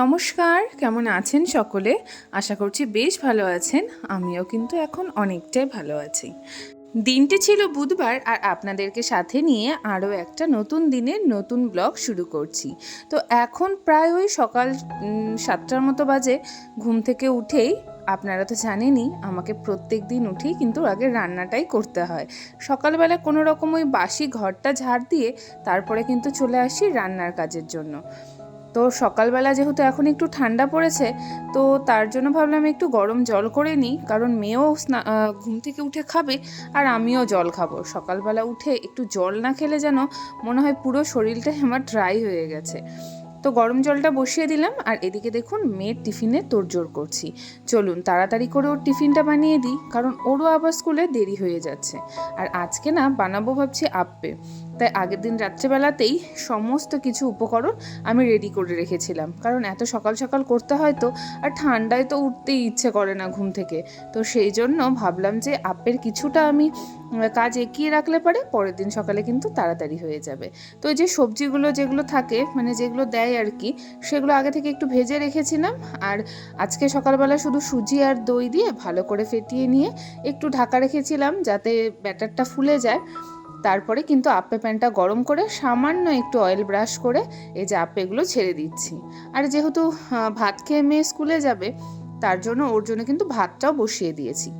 নমস্কার, কেমন আছেন সকলে? আশা করছি বেশ ভালো আছেন। আমিও কিন্তু এখন অনেকটাই ভালো আছি। দিনটি ছিল বুধবার আর আপনাদেরকে সাথে নিয়ে আরও একটা নতুন দিনের নতুন ব্লগ শুরু করছি। তো এখন প্রায় ওই সকাল সাতটার মতো বাজে। ঘুম থেকে উঠেই, আপনারা তো জানেনই, আমাকে প্রত্যেক দিন উঠেই কিন্তু আগে রান্নাটাই করতে হয়। সকালবেলা কোনো রকম ওই বাসি ঘরটা ঝাড় দিয়ে তারপরে কিন্তু চলে আসি রান্নার কাজের জন্য। তো সকালবেলা যেহেতু এখন একটু ঠান্ডা পড়েছে, তো তার জন্য ভাবলাম একটু গরম জল করে নিই, কারণ মেয়েও ঘুম থেকে উঠে খাবে আর আমিও জল খাব। সকালবেলা উঠে একটু জল না খেলে যেন মনে হয় পুরো শরীরটাই আমার ড্রাই হয়ে গেছে। তো গরম জলটা বসিয়ে দিলাম আর এদিকে দেখুন মেয়ের টিফিনে তোড়জোড় করছি। চলুন তাড়াতাড়ি করে ওর টিফিনটা বানিয়ে দিই, কারণ ওরও আবার স্কুলে দেরি হয়ে যাচ্ছে। আর আজকে না বানাবো ভাবছি আপ্পে তাই আগের দিন রাত্রেবেলাতেই সমস্ত কিছু উপকরণ আমি রেডি করে রেখেছিলাম। কারণ এত সকাল সকাল করতে হয় তো, আর ঠান্ডায় তো উঠতেই ইচ্ছে করে না ঘুম থেকে। তো সেই জন্য ভাবলাম যে আপের কিছুটা আমি কাজ এগিয়ে রাখলে পারে পরের দিন সকালে কিন্তু তাড়াতাড়ি হয়ে যাবে। তো যে সবজিগুলো যেগুলো থাকে মানে যেগুলো দেয় আর কি, সেগুলো আগে থেকে একটু ভেজে রেখেছিলাম। আর আজকে সকালবেলা শুধু সুজি আর দই দিয়ে ভালো করে ফেটিয়ে নিয়ে একটু ঢাকা রেখেছিলাম যাতে ব্যাটারটা ফুলে যায়। তারপরে কিন্তু আপে প্যানটা গরম করে সামান্য একটু অয়েল ব্রাশ করে এই যে আপেগুলো ছেড়ে দিচ্ছি। আর যেহেতু ভাত খেয়ে মেয়ে স্কুলে যাবে, তার জন্য ওর জন্য কিন্তু ভাতটাও বসিয়ে দিয়েছি।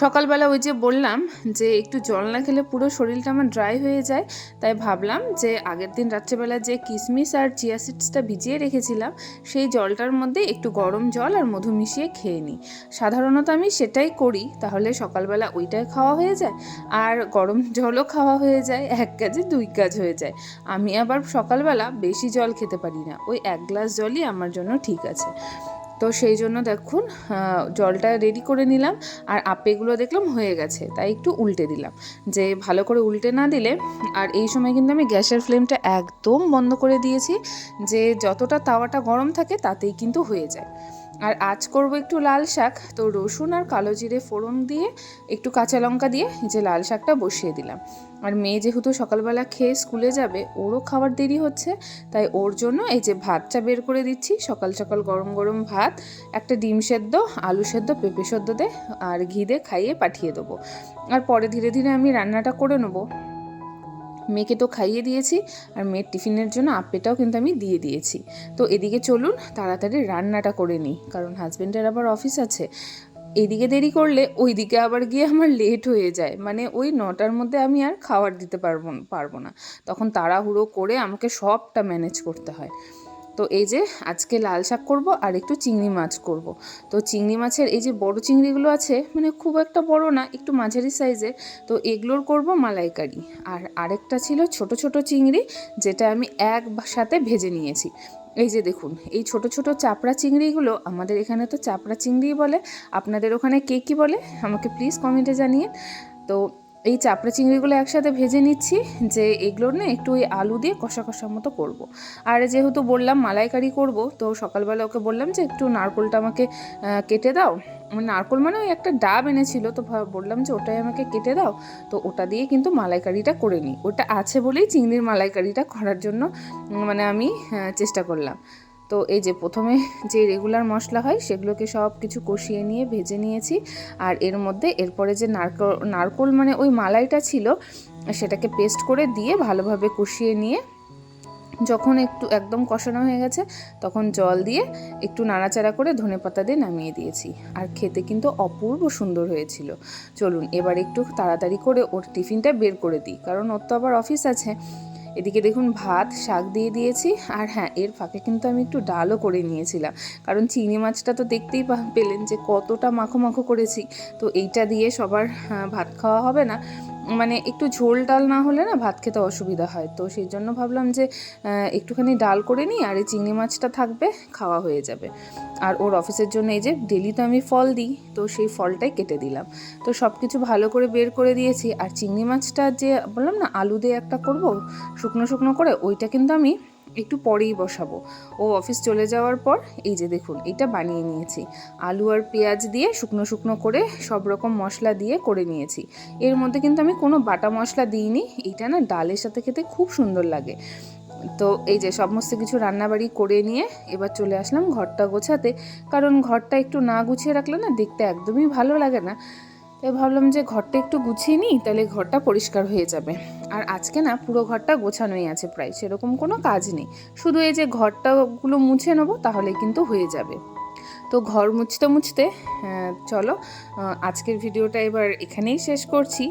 সকালবেলা ওই যে বললাম যে একটু জল না খেলে পুরো শরীরটা আমার ড্রাই হয়ে যায়, তাই ভাবলাম যে আগের দিন রাত্রেবেলা যে কিশমিশ আর চিয়া সিডসটা ভিজিয়ে রেখেছিলাম, সেই জলটার মধ্যে একটু গরম জল আর মধু মিশিয়ে খেয়ে নিই। সাধারণত আমি সেটাই করি, তাহলে সকালবেলা ওইটাই খাওয়া হয়ে যায় আর গরম জলও খাওয়া হয়ে যায়, এক কাজে দুই কাজ হয়ে যায়। আমি আবার সকালবেলা বেশি জল খেতে পারি না, ওই এক গ্লাস জলই আমার জন্য ঠিক আছে। তো সেই জন্য দেখুন জলটা রেডি করে নিলাম আর আপেগুলো দেখলাম হয়ে গেছে, তাই একটু উল্টে দিলাম। যে ভালো করে উল্টে না দিলে, আর এই সময় কিন্তু আমি গ্যাসের ফ্লেমটা একদম বন্ধ করে দিয়েছি, যে যতটা তাওয়াটা গরম থাকে তাতেই কিন্তু হয়ে যায়। আর আজ করব একটু লাল শাক। তো রসুন আর কালো জিরে ফোড়ন দিয়ে, একটু কাঁচা লঙ্কা দিয়ে যে লাল শাকটা বসিয়ে দিলাম। আর মেয়ে যেহেতু সকালবেলা খেয়ে স্কুলে যাবে, ওরও খাবার দেরি হচ্ছে, তাই ওর জন্য এই যে ভাতটা বের করে দিচ্ছি, সকাল সকাল গরম গরম ভাত, একটা ডিম সেদ্ধ, আলু সেদ্ধ, পেঁপে সেদ্ধ দে, আর ঘি দিয়ে খাইয়ে পাঠিয়ে দেবো। আর পরে ধীরে ধীরে আমি রান্নাটা করে নেব। মেয়েকে তো খাইয়ে দিয়েছি আর মেয়ের টিফিনের জন্য আপেটাও কিন্তু আমি দিয়ে দিয়েছি। তো এদিকে চলুন তাড়াতাড়ি রান্নাটা করে নিই, কারণ হাজব্যান্ডের আবার অফিস আছে। এদিকে দেরি করলে ওইদিকে আবার গিয়ে আমার লেট হয়ে যায়। মানে ওই নটার মধ্যে আমি আর খাবার দিতে পারব পারব না। তখন তাড়াহুড়ো করে আমাকে সবটা ম্যানেজ করতে হয়। তো এই যে আজকে লাল শাক করব আর একটু চিংড়ি মাছ করব। তো চিংড়ি মাছের এই যে বড় চিংড়িগুলো আছে মানে খুব একটা বড় না, একটু মাঝারি সাইজের তো এগুলোর করব মালাইকারি। আর আরেকটা ছিল ছোট ছোট চিংড়ি, যেটা আমি এক সাথে ভেজে নিয়েছি। এই যে দেখুন, এই ছোট ছোট চাপড়া চিংড়িগুলো, আমাদের এখানে তো চাপড়া চিংড়িই বলে, আপনাদের ওখানে কে কী বলে, আমাকে প্লিজ কমেন্টে জানিয়ে। তো এই চাপড়া চিংড়িগুলো একসাথে ভেজে নিচ্ছি, যে এগুলোর না একটু ওই আলু দিয়ে কষা কষার মতো করব। আর যেহেতু বললাম মালাইকারি করব, তো সকালবেলা ওকে বললাম যে একটু নারকোলটা আমাকে কেটে দাও। মানে নারকোল মানে ওই একটা ডাব এনেছিল, তো বললাম যে ওটাই আমাকে কেটে দাও। তো ওটা দিয়ে কিন্তু মালাইকারিটা করে নিই। ওটা আছে বলেই চিংড়ির মালাইকারিটা করার জন্য মানে আমি চেষ্টা করলাম। তো এই যে প্রথমে যে রেগুলার মশলা হয়, সেগুলোকে সব কিছু কষিয়ে নিয়ে ভেজে নিয়েছি। আর এর মধ্যে এরপরে যে নারকোল নারকোল মানে ওই মালাইটা ছিল, সেটাকে পেস্ট করে দিয়ে ভালোভাবে কষিয়ে নিয়ে যখন একটু একদম কষানো হয়ে গেছে, তখন জল দিয়ে একটু নাড়াচাড়া করে ধনে পাতা দিয়ে নামিয়ে দিয়েছি। আর খেতে কিন্তু অপূর্ব সুন্দর হয়েছিল। চলুন এবার একটু তাড়াতাড়ি করে ওর টিফিনটা বের করে দিই, কারণ ওর তো আবার অফিস আছে। এদিকে দেখুন ভাত, শাক দিয়ে দিয়েছি। আর হ্যাঁ এর ফাঁকে কিন্তু আমি একটু ডালও করে নিয়েছিলাম। কারণ চিংড়ি মাছটা তো দেখতেই পেলেন যে কতটা মাখো মাখো করেছি। তো এইটা দিয়ে সবার ভাত খাওয়া হবে না। মানে একটু ঝোল ডাল না হলে না ভাত খেতে অসুবিধা হয়। তো সেই জন্য ভাবলাম যে একটুখানি ডাল করে নিই আর এই চিংড়ি মাছটা থাকবে, খাওয়া হয়ে যাবে। আর ওর অফিসের জন্য এই যে ডেলি তো আমি ফল দিই, তো সেই ফলটাই কেটে দিলাম। তো সব কিছু ভালো করে বের করে দিয়েছি। আর চিংড়ি মাছটা যে বললাম না, আলু দিয়ে একটা করব, শুকনো শুকনো করে, ওইটা কিন্তু আমি একটু পরেই বসাবো। ও অফিস চলে যাওয়ার পর, এই যে দেখুন এটা বানিয়ে নিয়েছি। আলু আর পেঁয়াজ দিয়ে শুকনো শুকনো করে সব রকম মশলা দিয়ে করে নিয়েছি। এর মধ্যে কিন্তু আমি কোনো বাটা মশলা দিইনি। এইটা না ডালের সাথে খেতে খুব সুন্দর লাগে। তো এই যে সমস্ত কিছু রান্নাবাড়ি করে নিয়ে এবার চলে আসলাম ঘরটা গোছাতে। কারণ ঘরটা একটু না গুছিয়ে রাখলে না দেখতে একদমই ভালো লাগে না। তাই ভাবলাম যে ঘরটা একটু গুছিয়ে নিই, তাহলে ঘরটা পরিষ্কার হয়ে যাবে। আর আজকে না পুরো ঘরটা গোছানোই আছে প্রায়, সেরকম কোনো কাজ নেই। শুধু এই যে ঘরটাগুলো মুছে নেব, তাহলে কিন্তু হয়ে যাবে। তো ঘর মুছতে মুছতে চলো আজকের ভিডিওটা এবার এখানেই শেষ করছি।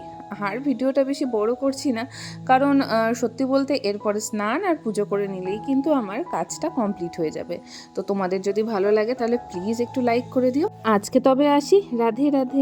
আর ভিডিওটা বেশি বড় করছি না। কারণ সত্যি বলতে এরপরে স্নান আর পুজো করে নিলেই কিন্তু আমার কাজটা কমপ্লিট হয়ে যাবে। তো তোমাদের যদি ভালো লাগে তাহলে প্লিজ একটু লাইক করে দিও। আজকে তবে আসি। রাধে রাধে।